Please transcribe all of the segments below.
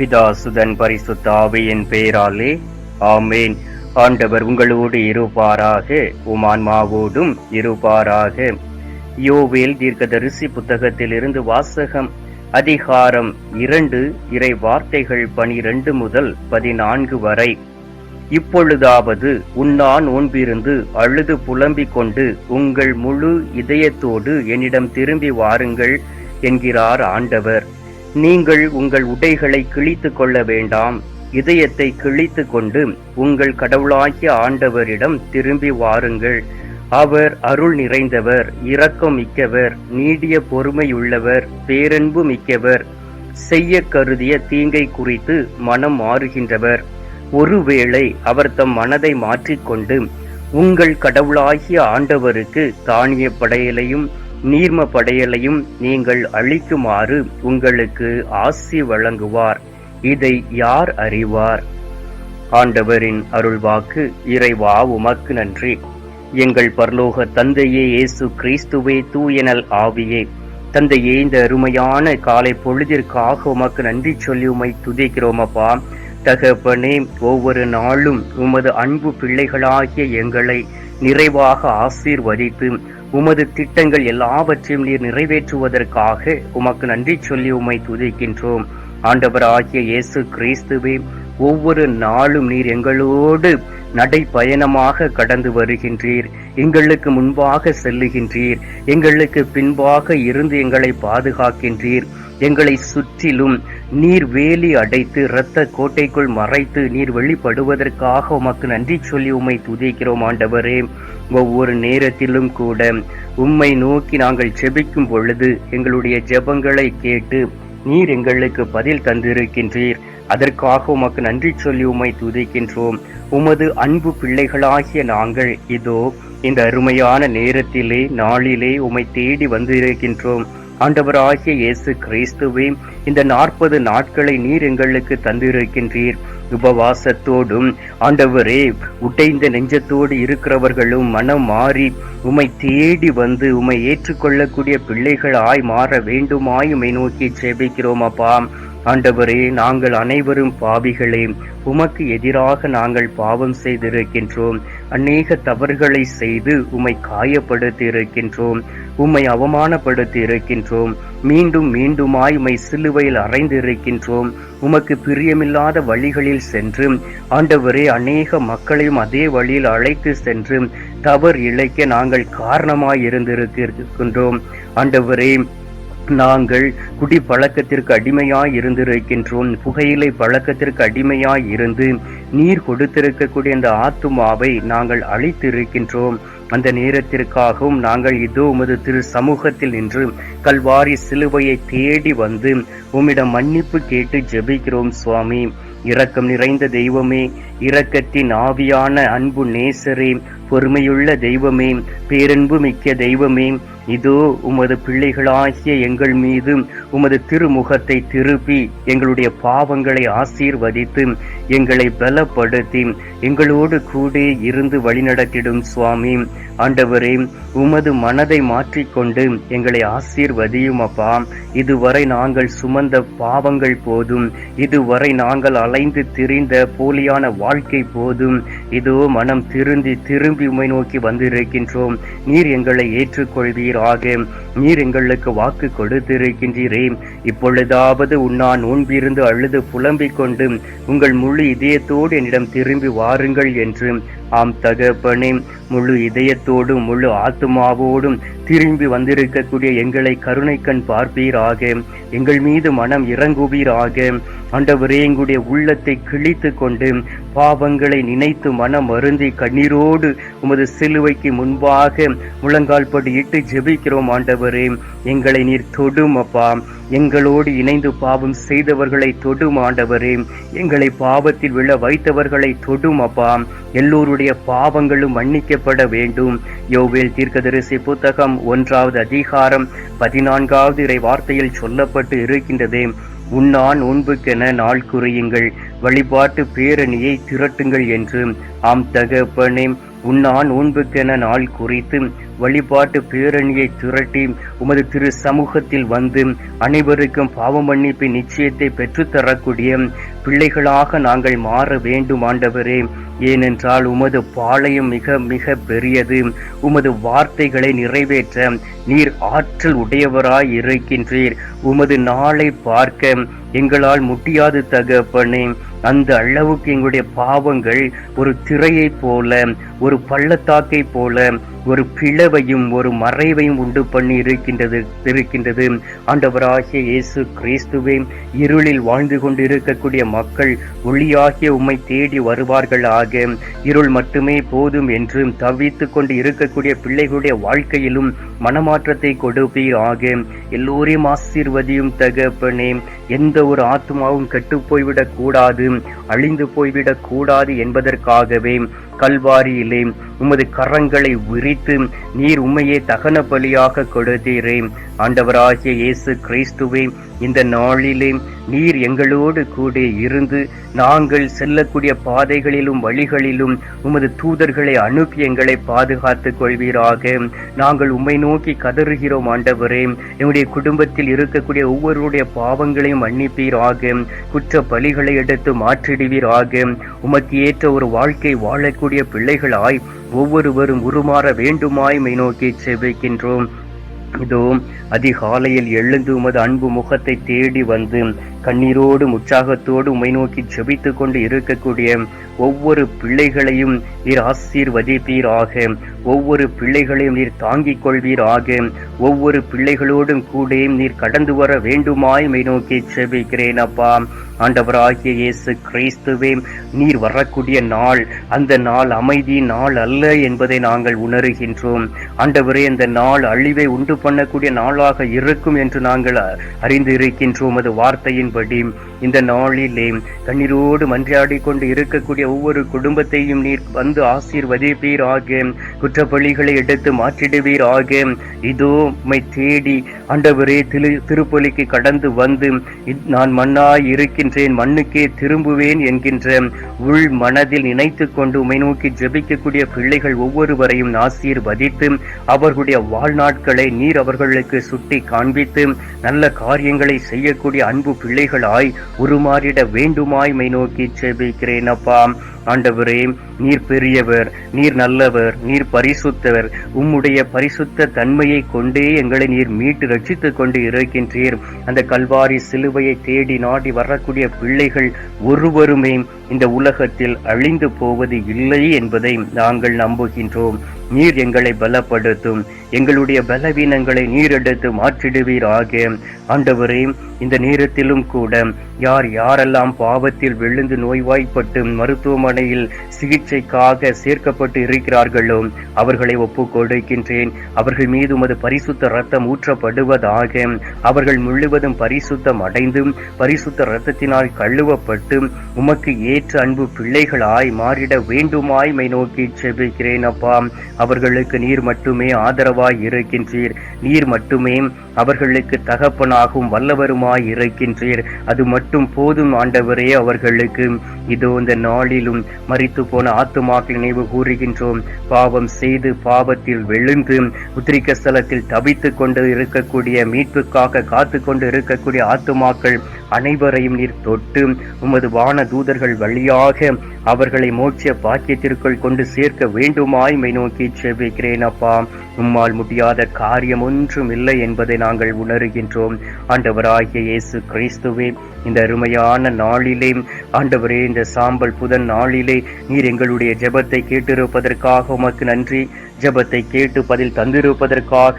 பிதாசுதன் பரிசுத்த ஆவியின் பெயராலே ஆமேன். ஆண்டவர் உங்களோடு இருப்பாராக உமான்மாவோடும் இருப்பாராக. யோவேல் தீர்க்கதரிசி புத்தகத்திலிருந்து வாசகம் அதிகாரம் இரண்டு இறை வார்த்தைகள் பனிரெண்டு முதல் பதினான்கு வரை. இப்பொழுதாவது உண்ணான் நோன்பிருந்து அழுது புலம்பிக் கொண்டு உங்கள் முழு இதயத்தோடு என்னிடம் திரும்பி வாருங்கள் என்கிறார் ஆண்டவர். நீங்கள் உங்கள் உடைகளை கிழித்து கொள்ள வேண்டாம். இதயத்தை கிழித்து கொண்டு உங்கள் கடவுளாகிய ஆண்டவரிடம் திரும்பி வாருங்கள். அவர் அருள் நிறைந்தவர் இரக்கம் மிக்கவர் நீடிய பொறுமையுள்ளவர் பேரன்பு மிக்கவர். செய்ய கருதிய தீங்கை குறித்து மனம் மாறுகின்றவர். ஒருவேளை அவர் தம் மனதை மாற்றிக்கொண்டு உங்கள் கடவுளாகிய ஆண்டவருக்கு தானிய படையலையும் நீர்ம படையலையும் நீங்கள் அளிக்குமாறு உங்களுக்கு ஆசி வழங்குவார். இதை யார் அறிவார்? ஆண்டவரின் அருள்வாக்கு இறைவா உமக்கு நன்றி. எங்கள் பரலோக தந்தையே இயேசு கிறிஸ்துவே தூயனல் ஆவியே. தந்தையே இந்த அருமையான காலை பொழுதிற்காக உமக்கு நன்றி சொல்லி உமை துதிக்கிறோம் அப்பா தகப்பனே ஒவ்வொரு நாளும் உமது அன்பு பிள்ளைகளாகிய எங்களை நிறைவாக ஆசீர்வதித்து உமது திட்டங்கள் எல்லாவற்றையும் நீர் நிறைவேற்றுவதற்காக உமக்கு நன்றி சொல்லி உமை துதிக்கின்றோம். ஆண்டவர் ஆகிய இயேசு கிறிஸ்துவே ஒவ்வொரு நாளும் நீர் எங்களோடு நடைப்பயணமாக கடந்து வருகின்றீர். எங்களுக்கு முன்பாக செல்லுகின்றீர். எங்களுக்கு பின்பாக இருந்து எங்களை பாதுகாக்கின்றீர். எங்களை சுற்றிலும் நீர் வேலி அடைத்து இரத்த கோட்டைக்குள் மறைத்து நீர் வெளிப்படுவதற்காக உமக்கு நன்றி சொல்லி உம்மை துதிக்கிறோம் ஆண்டவரே. ஒவ்வொரு நேரத்திலும் கூட உம்மை நோக்கி நாங்கள் செபிக்கும் பொழுது எங்களுடைய ஜெபங்களை கேட்டு நீர் எங்களுக்கு பதில் தந்திருக்கின்றீர். அதற்காக உமக்கு நன்றி சொல்லி உம்மை துதிக்கின்றோம். உமது அன்பு பிள்ளைகளாகிய நாங்கள் இதோ இந்த அருமையான நேரத்திலே நாளிலே உம்மை தேடி வந்திருக்கின்றோம். ஆண்டவராகிய இயேசு கிறிஸ்துவே இந்த நாற்பது நாட்களை நீர் எங்களுக்கு தந்திருக்கின்றீர். உபவாசத்தோடும் ஆண்டவரே உடைந்த நெஞ்சத்தோடு இருக்கிறவர்களும் மனம் மாறி உமை தேடி வந்து உமை ஏற்றுக்கொள்ளக்கூடிய பிள்ளைகளாய் மாற வேண்டுமாய் உமை நோக்கி சேபிக்கிறோம் அப்பா. ஆண்டவரே நாங்கள் அனைவரும் பாவிகளே உமக்கு எதிராக நாங்கள் பாவம் செய்திருக்கின்றோம். அநேக தவறுகளை செய்து உம்மை காயப்படுத்தி இருக்கின்றோம் உம்மை அவமானப்படுத்தி இருக்கின்றோம் மீண்டும் மீண்டுமாய் உம்மை சிலுவையில் அறைந்திருக்கின்றோம். உமக்கு பிரியமில்லாத வழிகளில் சென்று ஆண்டவரே அநேக மக்களையும் அதே வழியில் அழைத்து சென்று தவறு இழைக்க நாங்கள் காரணமாய் இருந்திருக்கின்றோம். ஆண்டவரே நாங்கள் குடி பழக்கத்திற்கு அடிமையாய் இருந்திருக்கின்றோம். புகையிலை பழக்கத்திற்கு அடிமையாய் இருந்து நீர் கொடுத்திருக்கக்கூடிய அந்த ஆத்துமாவை நாங்கள் அழித்திருக்கின்றோம். அந்த நேரத்திற்காகவும் நாங்கள் இதோ உமது திரு சமூகத்தில் நின்று கல்வாரி சிலுவையை தேடி வந்து உம்மிடம் மன்னிப்பு கேட்டு ஜெபிக்கிறோம் சுவாமி. இரக்கம் நிறைந்த தெய்வமே இரக்கத்தின் ஆவியான அன்பு நேசரே பொறுமையுள்ள தெய்வமே பேரன்பு மிக்க தெய்வமே இதோ உமது பிள்ளைகளாகிய எங்கள் மீது உமது திருமுகத்தை திருப்பி எங்களுடைய பாவங்களை ஆசீர்வதித்து எங்களை பலப்படுத்தி எங்களோடு கூட இருந்து வழிநடத்திடும் சுவாமி. ஆண்டவரே உமது மனதை மாற்றிக்கொண்டு எங்களை ஆசீர்வதியும் அப்பா இதுவரை நாங்கள் சுமந்த பாவங்கள் போதும். இதுவரை நாங்கள் அலைந்து திரிந்த போலியான வாழ்க்கை போதும். இதோ மனம் திருந்தி திரும்பி உமை நோக்கி வந்திருக்கின்றோம். நீர் எங்களை ஏற்றுக்கொள்வீராக நீர் எங்களுக்கு வாக்கு கொடுத்திருக்கின்றீரே இப்பொழுதாவது உண்ணான் நோன்பிருந்து அழுது புலம்பிக் கொண்டு உங்கள் முழு இதயத்தோடு என்னிடம் திரும்பி வாருங்கள் என்று ஆம் தகப்பனே முழு இதயத்தோடும் முழு ஆத்துமாவோடும் திரும்பி வந்திருக்கக்கூடிய எங்களை கருணை கண் பார்ப்பீராக. எங்கள் மீது மனம் இறங்குவீராக. ஆண்டவரே எங்களுடைய உள்ளத்தை கிழித்து கொண்டு பாவங்களை நினைத்து மனம் அருந்தி கண்ணீரோடு உமது சிலுவைக்கு முன்பாக முழங்கால் படி இட்டு ஜெபிக்கிறோம் ஆண்டவரே. எங்களை நீர் தொடும் அப்பா. எங்களோடு இணைந்து பாவம் செய்தவர்களை தொடும் ஆண்டவரே. எங்களை பாவத்தில் விழ வைத்தவர்களை தொடும் அப்பா. எல்லோருடைய பாவங்களும் மன்னிக்கப்பட வேண்டும். யோவேல் தீர்க்கதரிசி புத்தகம் ஒன்றாவது அதிகாரம் பதினான்காவது இறை வார்த்தையில் சொல்லப்பட்டு இருக்கின்றதே. உண்ணான் உண்புக்கென நாள் குறியுங்கள். வழிபாட்டு பேரணியை திரட்டுங்கள் என்று. ஆம் தகப்பனே உண்ணான் உண்புக்கென நாள் குறித்து வழிபாட்டு பேரணியை திரட்டி உமது திரு சமூகத்தில் வந்து அனைவருக்கும் பாவ மன்னிப்பு நிச்சயத்தை பெற்றுத்தரக்கூடிய பிள்ளைகளாக நாங்கள் மாற வேண்டும் ஆண்டவரே. ஏனென்றால் உமது பாளையம் மிக மிக பெரியது. உமது வார்த்தைகளை நிறைவேற்ற நீர் ஆற்றல் உடையவராய் இருக்கின்றீர். உமது நாளை பார்க்க எங்களால் முடியாது தகப்பனே. அந்த அளவுக்கு எங்களுடைய பாவங்கள் ஒரு திரையைப் போல ஒரு பள்ளத்தாக்கை போல ஒரு பிளவையும் ஒரு மறைவையும் உண்டு பண்ணி இருக்கின்றது இருக்கின்றது. ஆண்டவராகிய இயேசு கிறிஸ்துவே இருளில் வாழ்ந்து கொண்டு இருக்கக்கூடிய மக்கள் ஒளியாகிய உம்மை தேடி வருவார்கள் ஆக. இருள் மட்டுமே போதும் என்று தவித்து கொண்டு இருக்கக்கூடிய பிள்ளைகளுடைய வாழ்க்கையிலும் மனமாற்றத்தை கொடுப்பீர் ஆக. எல்லோரையும் ஆசீர்வதியும் தகப்பனே. எந்த ஒரு ஆத்மாவும் கெட்டு போய்விடக் கூடாது அழிந்து போய்விடக் கூடாது என்பதற்காகவே கல்வாரியிலே உமது கரங்களை விரித்து நீர் உண்மையே தகன பலியாக கொடுத்தீரே. ஆண்டவராகிய இயேசு கிறிஸ்துவே இந்த நாளிலே நீர் எங்களோடு கூட இருந்து நாங்கள் செல்லக்கூடிய பாதைகளிலும் வழிகளிலும் உமது தூதர்களை அனுப்பி எங்களை பாதுகாத்துக் கொள்வீராக. நாங்கள் உம்மை நோக்கி கதறுகிறோம் ஆண்டவரே. எங்களுடைய குடும்பத்தில் இருக்கக்கூடிய ஒவ்வொருடைய பாவங்களையும் மன்னிப்பீராக. குற்ற பலிகளை எடுத்து மாற்றிடுவீராக. உமக்கு ஏற்ற ஒரு வாழ்க்கை வாழக்கூடிய பிள்ளைகளாய் ஒவ்வொருவரும் உருமாற வேண்டுமாய் மை நோக்கி செவிக்கின்றோம் இதோ அதிகாலையில் எழுந்து உமது அன்பு முகத்தை தேடி வந்து கண்ணீரோடும் உற்சாகத்தோடு உமை நோக்கி செபித்துக் கொண்டு இருக்கக்கூடிய ஒவ்வொரு பிள்ளைகளையும் நீர் ஆசீர்வதிப்பீராக. ஒவ்வொரு பிள்ளைகளையும் நீர் தாங்கிக் கொள்வீராக. ஒவ்வொரு பிள்ளைகளோடும் கூட நீர் கடந்து வர வேண்டுமாய் மை நோக்கி செபிக்கிறேன் அப்பா. ஆண்டவராகிய இயேசு கிறிஸ்துவே நீர் வரக்கூடிய நாள் அந்த நாள் அமைதி நாள் அல்ல என்பதை நாங்கள் உணர்கின்றோம். ஆண்டவரே இந்த நாள் அழிவை உண்டு பண்ணக்கூடிய நாளாக இருக்கும் என்று நாங்கள் அறிந்து இருக்கின்றோம் அது வார்த்தையின் बड़ी இந்த நாளிலே கண்ணீரோடு மன்றாடி கொண்டு இருக்கக்கூடிய ஒவ்வொரு குடும்பத்தையும் நீர் வந்து ஆசீர்வதிப்பீர் ஆக குற்றப்பள்ளிகளை எடுத்து மாற்றிடுவீராக. இதோ உம்மை தேடி ஆண்டவரே திரு திருப்பலிக்கு கடந்து வந்து நான் மண்ணாய் இருக்கின்றேன் மண்ணுக்கே திரும்புவேன் என்கின்ற உள் மனதில் நினைத்து கொண்டு உமை நோக்கி ஜெபிக்கக்கூடிய பிள்ளைகள் ஒவ்வொருவரையும் ஆசீர்வதித்து அவர்களுடைய வாழ்நாட்களை நீர் அவர்களுக்கு சுட்டி காண்பித்து நல்ல காரியங்களை செய்யக்கூடிய அன்பு பிள்ளைகளாய் உருமாறிட வேண்டுமாய் மை நோக்கி செபிக்கிறேன் அப்பா. ஆண்டவரே நீர் பெரியவர் நீர் நல்லவர் நீர் பரிசுத்தவர். உம்முடைய பரிசுத்த தன்மையை கொண்டே எங்களை நீர் மீட்டு ரட்சித்துக் கொண்டு இருக்கின்றீர். அந்த கல்வாரி சிலுவையை தேடி நாடி வரக்கூடிய பிள்ளைகள் ஒருவருமே இந்த உலகத்தில் அழிந்து போவது இல்லை என்பதை நாங்கள் நம்புகின்றோம். நீர் எங்களை பலப்படுத்தும். எங்களுடைய பலவீனங்களை நீர் எடுத்து மாற்றிடுவீராக. ஆண்டவரே இந்த நேரத்திலும் கூட யார் யாரெல்லாம் பாவத்தில் விழுந்து நோய்வாய்ப்பட்டு மருத்துவமனையில் சிகிச்சைக்காக சேர்க்கப்பட்டு இருக்கிறார்களோ அவர்களை ஒப்புக் கொடுக்கின்றேன். அவர்கள் மீது உமது பரிசுத்த ரத்தம் ஊற்றப்படுவதாக அவர்கள் முழுவதும் பரிசுத்தம் அடைந்து பரிசுத்த ரத்தத்தினால் கழுவப்பட்டு உமக்கு ஏற்ற அன்பு பிள்ளைகளாய் மாறிட வேண்டுமாய் மை நோக்கி செபிக்கிறேன் அப்பா. அவர்களுக்கு நீர் மட்டுமே ஆதரவாய் இருக்கின்றீர். நீர் மட்டுமே அவர்களுக்கு தகப்பனாகவும் வல்லவருமாய் இருக்கின்றீர். அது மட்டும் போதும் ஆண்டவரே அவர்களுக்கு. இதோ இந்த நாளிலும் மறித்து போன ஆத்துமாக்கள் நினைவு கூறுகின்றோம். பாவம் செய்து பாவத்தில் விழுந்து உத்திரிக்க ஸ்தலத்தில் தவித்துக் கொண்டு இருக்கக்கூடிய மீட்புக்காக காத்து கொண்டு இருக்கக்கூடிய ஆத்துமாக்கள் அனைவரையும் நீர் தொட்டு உமது வான தூதர்கள் வழியாக அவர்களை மோட்ச பாக்கியத்திற்குள் கொண்டு சேர்க்க வேண்டுமாய் மை நோக்கி செவிக்கிறேன் அப்பா. உம்மால் முடியாத காரியம் ஒன்றும் இல்லை என்பதை நாங்கள் உணர்கின்றோம். ஆண்டவராகிய இயேசு கிறிஸ்துவே இந்த அருமையான நாளிலே ஆண்டவரே இந்த சாம்பல் புதன் நாளிலே நீர் எங்களுடைய ஜெபத்தை கேட்டிருப்பதற்காக உமக்கு நன்றி. ஜெபத்தை கேட்டு பதில் தந்திருப்பதற்காக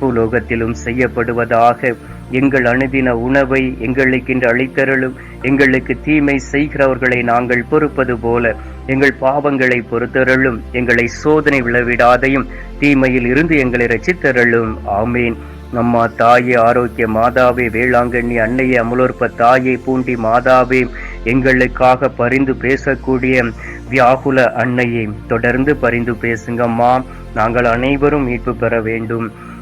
பூலோகத்திலும் செய்யப்படுவதாக எங்கள் அணுதின உணவை எங்களுக்கு இன்று அளித்தருளும். எங்களுக்கு தீமை செய்கிறவர்களை நாங்கள் பொறுப்பது போல எங்கள் பாவங்களை பொறுத்தருளும். எங்களை சோதனை விளவிடாதையும் தீமையில் இருந்து எங்களை ரசித்தருளும் ஆமீன். அம்மா தாயே ஆரோக்கிய மாதாவே வேளாங்கண்ணி அன்னையே அமுலோற்ப தாயே பூண்டி மாதாவே எங்களுக்காக பரிந்து பேசக்கூடிய வியாகுல அன்னையை தொடர்ந்து பரிந்து பேசுங்கம்மா. நாங்கள் அனைவரும் மீட்பு பெற வேண்டும்.